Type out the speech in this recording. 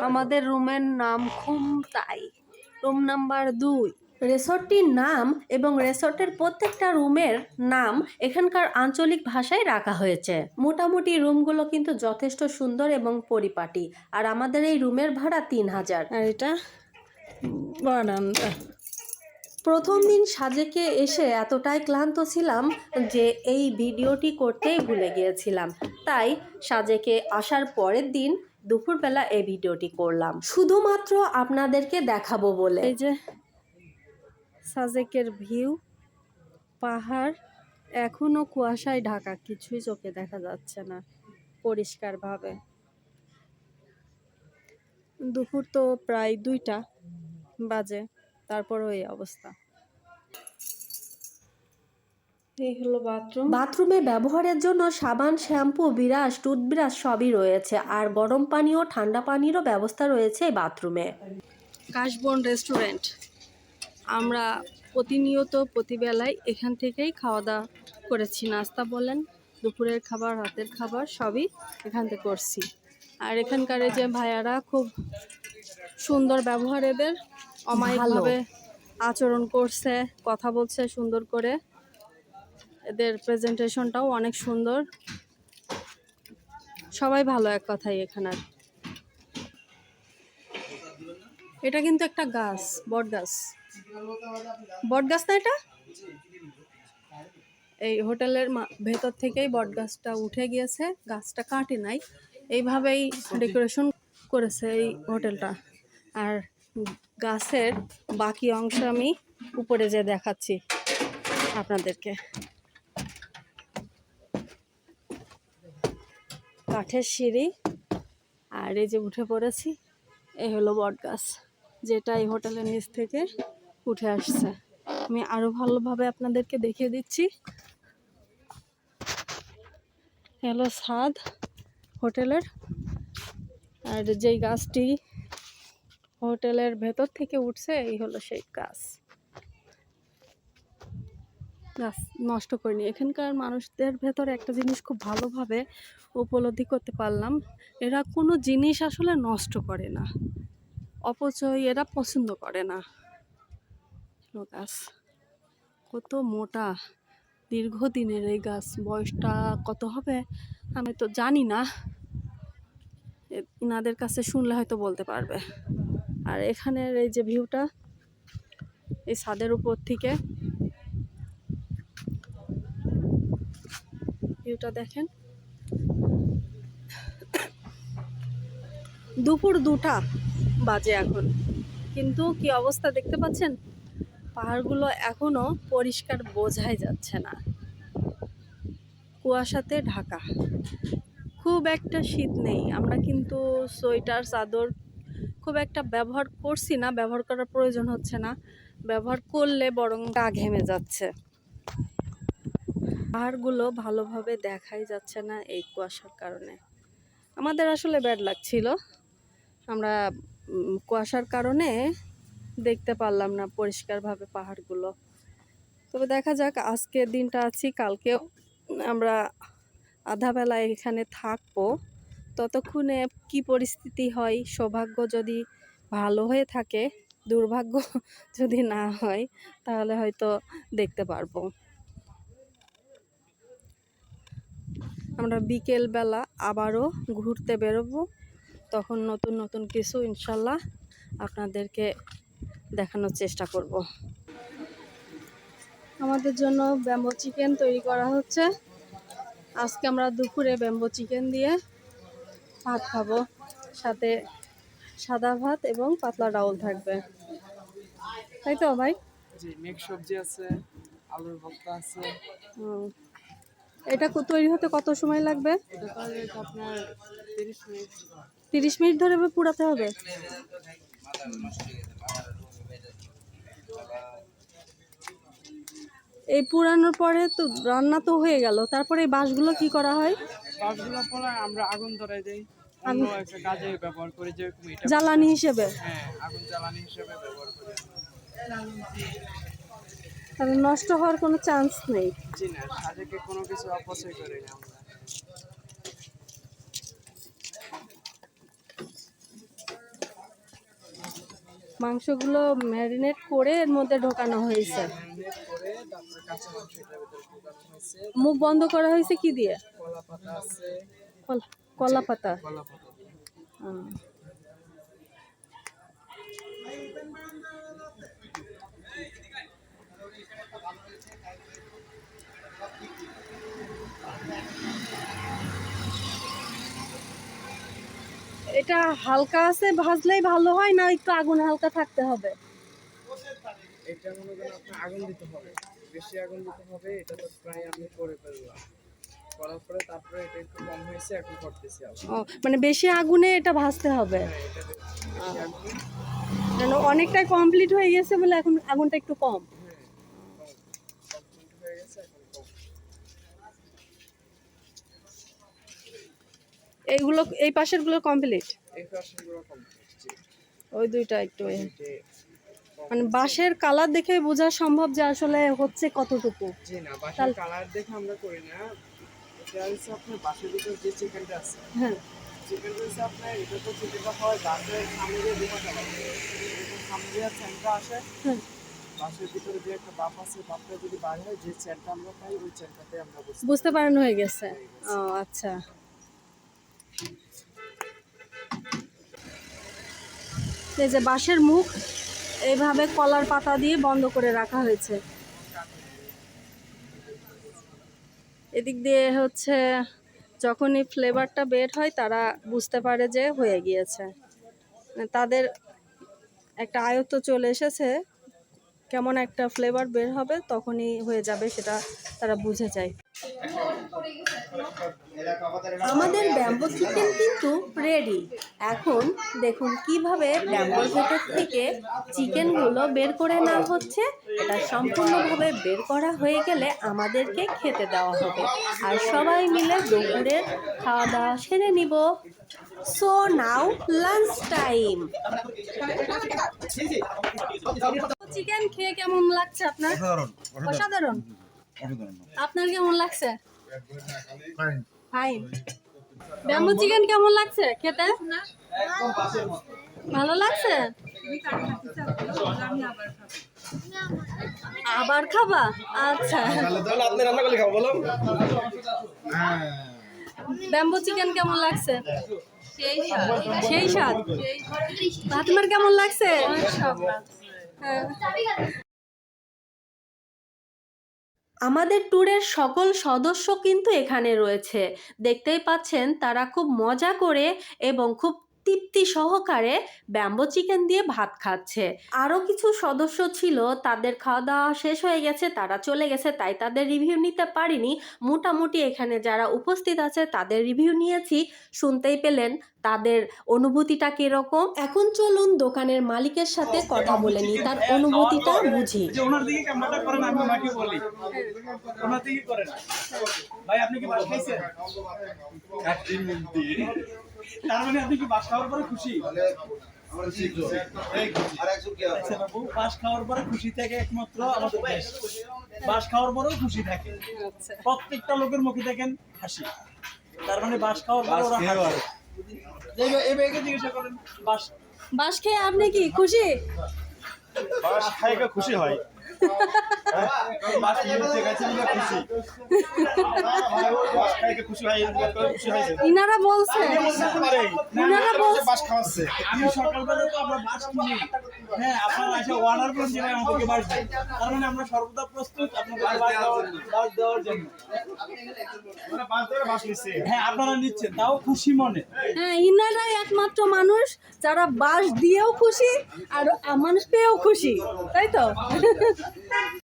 আমাদের রুমের নাম খুমতাই রুম নাম্বার দুই। রেসর্টটির নাম এবং রেসর্টের প্রত্যেকটা রুমের নাম এখানকার আঞ্চলিক ভাষায় রাখা হয়েছে। মোটামুটি রুমগুলো কিন্তু যথেষ্ট সুন্দর এবং পরিপাটি। আর আমাদের এই রুমের ভাড়া তিন হাজার। আর এটা? বারান্দা। প্রথম দিন সাজেকে এসে এতটাই ক্লান্ত ছিলাম যে এই ভিডিওটি করতেই ভুলে গিয়েছিলাম। তাই সাজেকে আসার পরের দিন দুপুরবেলা এই ভিডিওটি করলাম। শুধুমাত্র আপনাদেরকে দেখাবো বলে। এই যে সাজেকের ভিউ, পাহাড়, এখনও কুয়াশায় ঢাকা, কিছুই চোখে দেখা যাচ্ছে না পরিষ্কারভাবে। দুপুর তো প্রায় দুইটা বাজে, তারপরও এই অবস্থা। এই হলো বাথরুম বাথরুমে ব্যবহারের জন্য সাবান শ্যাম্পু বিরাশ টুথব্রাশ সবই রয়েছে। আর গরম পানি ও ঠান্ডা পানিরও ব্যবস্থা রয়েছে এই বাথরুমে কাশবন রেস্টুরেন্ট আমরা প্রতিনিয়ত প্রতিবেলায় এখান থেকেই খাওয়া দাওয়া করেছি। নাস্তা বলেন দুপুরের খাবার রাতের খাবার সবই এখান থেকে করছি। আর এখানকার যে ভাইয়ারা খুব সুন্দর ব্যবহার এদের। অমায়িকভাবে আচরণ করছে কথা বলছে সুন্দর করে। এদের প্রেজেন্টেশনটাও অনেক সুন্দর। সবাই ভালো এক কথাই এখানের এটা কিন্তু একটা গাছ, বট গাছ। বট গাছ না এটা? এই হোটেলের ভেতর থেকেই বট গাছটা উঠে গিয়েছে, গাছটা কাটে নাই। এইভাবেই ডেকোরেশন করেছে এই হোটেলটা। আর গাছের বাকি অংশ আমি উপরে যে দেখাচ্ছি আপনাদেরকে। কাঠের সিঁড়ি। আর এই যে উঠে পড়েছি এই হলো বট গাছ, যেটা এই হোটেলের নিচ থেকে উঠে আসছে। আমি আরও ভালোভাবে আপনাদেরকে দেখিয়ে দিচ্ছি। হলো ছাদ হোটেলের। আর যেই গাছটি হোটেলের ভেতর থেকে উঠছে, এই হলো সেই গাছ। নষ্ট করিনি এখানকার মানুষদের ভেতরে একটা জিনিস খুব ভালোভাবে উপলব্ধি করতে পারলাম, এরা কোনো জিনিস আসলে নষ্ট করে না। অপচয় এরা পছন্দ করে না। গাছ, কত মোটা, দীর্ঘদিনের এই গাছ, বয়সটা কত হবে আমি তো জানি না। এ- ইনাদের কাছে শুনলে হয়তো বলতে পারবে। আর এখানের এই যে ভিউটা এই ছাদের উপর থেকে ভিউটা দেখেন। দুপুর দুটা বাজে এখন। কিন্তু কি অবস্থা দেখতে পাচ্ছেন? পাহাড়গুলো এখনও পরিষ্কার বোঝাই যাচ্ছে না। কুয়াশাতে ঢাকা। খুব একটা শীত নেই। আমরা কিন্তু সোয়েটার, চাদর খুব একটা ব্যবহার করছি না। ব্যবহার করার প্রয়োজন হচ্ছে না। ব্যবহার করলে বরং গা ঘেমে যাচ্ছে। পাহাড়গুলো ভালোভাবে দেখাই যাচ্ছে না এই কুয়াশার কারণে। আমাদের আসলে ব্যাড লাগছিল আমরা কুয়াশার কারণে দেখতে পারলাম না পরিষ্কারভাবে পাহাড়গুলো। তবে দেখা যাক আজকের দিনটা আছি কালকে আমরা আধাবেলায় এখানে থাকব। ততক্ষণে কি পরিস্থিতি হয়, সৌভাগ্য যদি ভালো হয়ে থাকে, দুর্ভাগ্য যদি না হয়, তাহলে হয়তো দেখতে পারব। আমরা বিকেলবেলা আবারও ঘুরতে বেরোবো। তখন নতুন নতুন কিছু ইনশাল্লাহ আপনাদেরকে দেখানোর চেষ্টা করব। আমাদের জন্য ব্যাম্বো চিকেন তৈরি করা হচ্ছে। আজকে আমরা দুপুরে ব্যাম্বো চিকেন দিয়ে ভাত খাব। সাথে সাদা ভাত এবং পাতলা ডাউল থাকবে। তাই তো ভাই? জি মিক্স সবজি আছে আলুর ভর্তা আছে। এটা তৈরি হতে কত সময় লাগবে? তিরিশ মিনিট ধরে পুরাতে হবে? এই পুরানোর পরে তো রান্না তো হয়ে গেল। তারপরে এই বাঁশগুলো কি করা হয়? কাজগুলো পরে আমরা আগুন ধরাই দেই। অন্য একটা কাজে ব্যবহার করি যেরকম এটা। জ্বালানি হিসেবে। হ্যাঁ আগুন জ্বালানি হিসেবে ব্যবহার করি তাহলে নষ্ট হওয়ার কোনো চান্স নেই। জি না সাজেকে কোনো কিছু অপচয় করি না আমরা। মাংসগুলো ম্যারিনেট করে এর মধ্যে ঢোকানো হয়েছে। মুখ বন্ধ করা হয়েছে কি দিয়ে? কলা পাতা কলা পাতা এটা হালকা আছে ভাজলেই ভালো হয় না একটু আগুন হালকা থাকতে হবে? এটা মনে করেন আপনার আগুন দিতে হবে বেশি আগুন দিতে হবে এটা তো প্রায় আমি করে ফেললাম। করার পরে তারপরে এটা একটু কম হয়েছে এখন করতেছি মানে বেশি আগুনে এটা ভাজতে হবে? হ্যাঁ কেন অনেকটাই কমপ্লিট হয়ে গেছে বলে এখন আগুনটা একটু কম? হ্যাঁ হয়ে গেছে এখন কম এইগুলো এই পাশেরগুলো কমপ্লিট এই ফ্যাশনগুলো কমপ্লিট ওই দুইটা একটু মানে বাঁশের কালার দেখে বোঝা সম্ভব যে আসলে হচ্ছে কতটুকু। জি না তাহলে- কালার দেখে আমরা করি না। এটা হচ্ছে আপনার বাসার ভিতর যে চিকেনটা আছে। হ্যাঁ। চিকেন হচ্ছে আপনার এটা তো চিকেনটা হয় বাসের সামনে দিয়ে হবে এরকম সামনে দিয়ে চ্যানটা আসে। হ্যাঁ। বাসের ভিতরে যে একটা বাপ আছে বাপটা যদি হয় যে চ্যানটা আমরা পাই ওই চ্যানটাতে আমরা বুঝতে পারানো হয়ে গেছে। ও আচ্ছা। এই যে বাঁশের মুখ এইভাবে কলার পাতা দিয়ে বন্ধ করে রাখা হয়েছে। এদিক দিয়ে হচ্ছে যখনই ফ্লেভারটা বের হয়, তারা বুঝতে পারে যে হয়ে গিয়েছে। তাদের একটা আয়ত্ত চলে এসেছে, কেমন একটা ফ্লেভার বের হবে তখনই হয়ে যাবে সেটা তারা বুঝে যায়। আমাদের ব্যাম্বো চিকেন কিন্তু রেডি এখন দেখুন কীভাবে ব্যাম্বোর ভেতর থেকে চিকেনগুলো বের করে নেওয়া হচ্ছে। এটা সম্পূর্ণভাবে বের করা হয়ে গেলে আমাদেরকে খেতে দেওয়া হবে। আর সবাই মিলে দুপুরের খাওয়া দাওয়া সেরে নিব। So now lunch time chicken খেয়ে কেমন লাগছে আপনার? অসাধারণ আপনার কেমন লাগছে? ফাইন ব্যাম্বু চিকেন কেমন লাগছে খেতে? ভালো লাগছে? আবার খাবা? আচ্ছা। আপনি ব্যাম্বু চিকেন কেমন লাগছে? সেই স্বাদ। ফাতিমার কেমন লাগছে? হ্যাঁ। আমাদের ট্যুরের সকল সদস্য কিন্তু এখানে রয়েছে। দেখতেই পাচ্ছেন, তারা খুব মজা করে এবং খুব তৃপ্তি সহকারে ব্যাম্বো চিকেন দিয়ে ভাত খাচ্ছে। আরও কিছু সদস্য ছিল তাদের খাওয়া দাওয়া শেষ হয়ে গেছে তারা চলে গেছে তাই তাদের রিভিউ নিতে পারিনি। মোটামুটি এখানে যারা উপস্থিত আছে তাদের রিভিউ নিয়েছি শুনতেই পেলেন তাদের অনুভূতিটা কীরকম। এখন চলুন দোকানের মালিকের সাথে কথা বলে নিই তার অনুভূতিটা বুঝি। ওনার দিকে ক্যামেরাটা করেন আমি ওনাকে বলি। ওনার দিকে করেন। ভাই আপনি কি খাইছেন? তার মানে আপনি কি বাস খাওয়ার পরে খুশি? আচ্ছা বাস খাওয়ার পরে খুশি থাকে একমাত্র আমাদের দেশ। বাস খাওয়ার পরেও খুশি থাকে। প্রত্যেকটা লোকের মুখে দেখেন হাসি। তার মানে বাস খাওয়ার পরে ওরা হাসে। এই- এই জিজ্ঞাসা করেন বাস বাস খেয়ে আপনি কি খুশি? বাস খাইকে খুশি হয়। হয় ইনারা বলছে। ইনারা বলছে। বাস খাওয়াচ্ছে আমি সকালবেলা তো আমরা বাস কিনি। হ্যাঁ আপনারা এসে অর্ডার করেন আমাদেরকে বাস দেন তার মানে আমরা সর্বদা প্রস্তুত আপনাদের বাস দেওয়ার জন্য। হ্যাঁ আপনারা নিচ্ছেন। তাও খুশি মনে। হ্যাঁ ইনারাই একমাত্র মানুষ যারা বাস দিয়েও খুশি আর মানুষ পেয়েও খুশি। তাই তো? 嗯